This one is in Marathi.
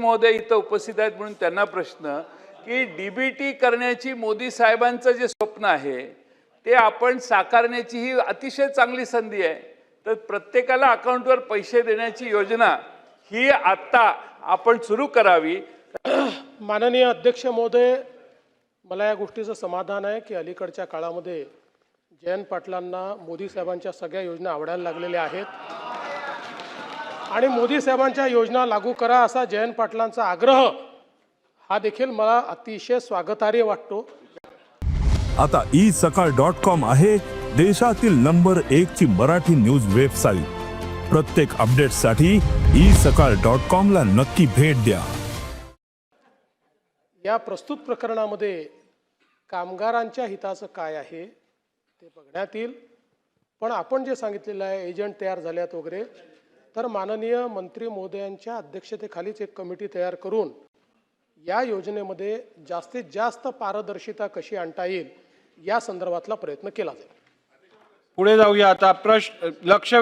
महोदय इथं उपस्थित आहेत म्हणून त्यांना प्रश्न की डीबीटी करण्याची मोदी साहेबांचं जे स्वप्न आहे ते आपण साकारण्याची ही अतिशय चांगली संधी आहे. तर प्रत्येकाला अकाउंटवर पैसे देण्याची योजना ही आत्ता आपण सुरू करावी. माननीय अध्यक्ष महोदय मला या गोष्टीचं समाधान आहे की अलीकडच्या काळामध्ये जयंत पाटलांना मोदी साहेबांच्या सगळ्या योजना आवडायला लागलेल्या आहेत. आणि मोदी साहेबांच्या योजना लागू करा असा जयंत पाटलांचा आग्रह हा देखील मला अतिशय स्वागतार्ह वाटतो. आता ई सकाळ डॉट कॉम आहे देशातील नंबर एक ची मराठी न्यूज वेबसाईट. प्रत्येक अपडेटसाठी ई सकाळ डॉट कॉम ला नक्की भेट द्या. या प्रस्तुत प्रकरणामध्ये कामगारांच्या हिताचं काय आहे ते बघण्यात येईल. पण आपण जे सांगितलेलं आहे एजंट तयार झाल्यात वगैरे तर माननीय मंत्री महोदयांच्या अध्यक्षतेखालीच एक कमिटी तयार करून या योजनेमध्ये जास्तीत जास्त पारदर्शिता कशी आणता येईल या संदर्भातला प्रयत्न केला जाईल. पुढे जाऊया. आता प्रश्न लक्ष